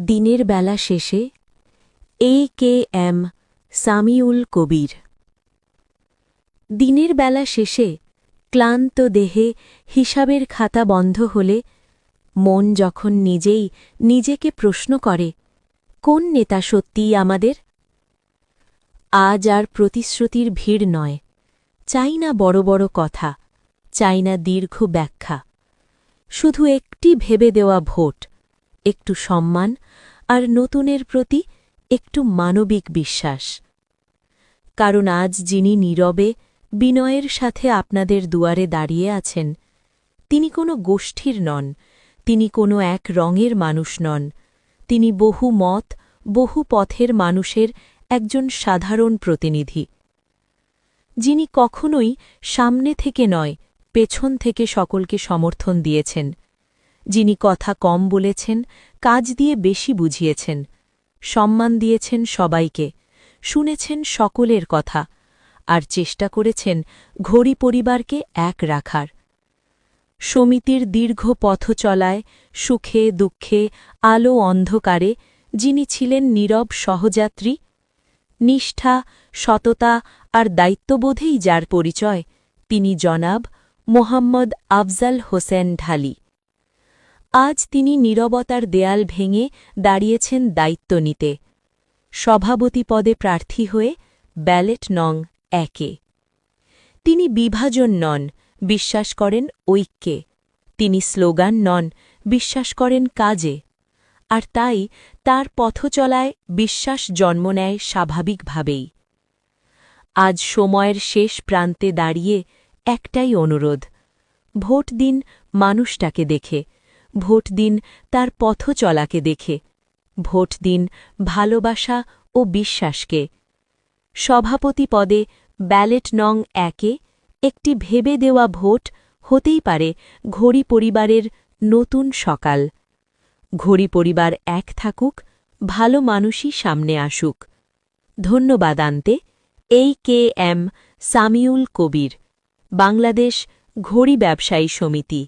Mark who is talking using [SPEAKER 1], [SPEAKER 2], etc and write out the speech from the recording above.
[SPEAKER 1] দিনের বেলা শেষে এ কে এম সামিউল কবির। দিনের বেলা শেষে ক্লান্ত দেহে হিসাবের খাতা বন্ধ হলে মন যখন নিজেই নিজেকে প্রশ্ন করে, কোন নেতা সত্যিই আমাদের? আজ আর প্রতিশ্রুতির ভিড় নয়। চাই না বড় বড় কথা, চাই না দীর্ঘ ব্যাখ্যা। শুধু একটি ভেবে দেওয়া ভোট, একটু সম্মান আর নতুনের প্রতি একটু মানবিক বিশ্বাস। কারণ আজ যিনি নীরবে বিনয়ের সাথে আপনাদের দুয়ারে দাঁড়িয়ে আছেন, তিনি কোনো গোষ্ঠীর নন, তিনি কোনো এক রঙের মানুষ নন, তিনি বহু মত, বহু পথের মানুষের একজন সাধারণ প্রতিনিধি। যিনি কখনোই সামনে থেকে নয়, পেছন থেকে সকলকে সমর্থন দিয়েছেন। যিনি কথা কম বলেছেন, কাজ দিয়ে বেশি বুঝিয়েছেন। সম্মান দিয়েছেন সবাইকে। শুনেছেন সকলের কথা। আর চেষ্টা করেছেন ঘড়ি পরিবারকে এক রাখার। সমিতির দীর্ঘ পথ চলায় সুখে, দুঃখে, আলো অন্ধকারে যিনি ছিলেন নীরব সহযাত্রী, নিষ্ঠা, সততা আর দায়িত্ববোধেই যার পরিচয়, তিনি জনাব মোহাম্মদ আফজাল হোসেন ঢালি। আজ তিনি নীরবতার দেয়াল ভেঙে দাঁড়িয়েছেন দায়িত্ব নিতে। সভাপতি পদে প্রার্থী হয়ে ব্যালেট নং একে। তিনি বিভাজন নন, বিশ্বাস করেন ঐক্যে। তিনি স্লোগান নন, বিশ্বাস করেন কাজে। আর তাই তার পথচলায় বিশ্বাস জন্ম নেয় স্বাভাবিকভাবেই। আজ সময়ের শেষ প্রান্তে দাঁড়িয়ে একটাই অনুরোধ, ভোট দিন মানুষটাকে দেখে। ভোট দিন তার পথ চলাকে দেখে। ভোট দিন ভালোবাসা ও বিশ্বাসকে। সভাপতি পদে ব্যালেট নং একে একটি ভেবে দেওয়া ভোট হতেই পারে ঘড়ি পরিবারের নতুন সকাল। ঘড়ি পরিবার এক থাকুক, ভালো মানুষই সামনে আসুক। ধন্যবাদ আনতে, এই কে এম সামিউল কবির, বাংলাদেশ ঘড়ি ব্যবসায়ী সমিতি।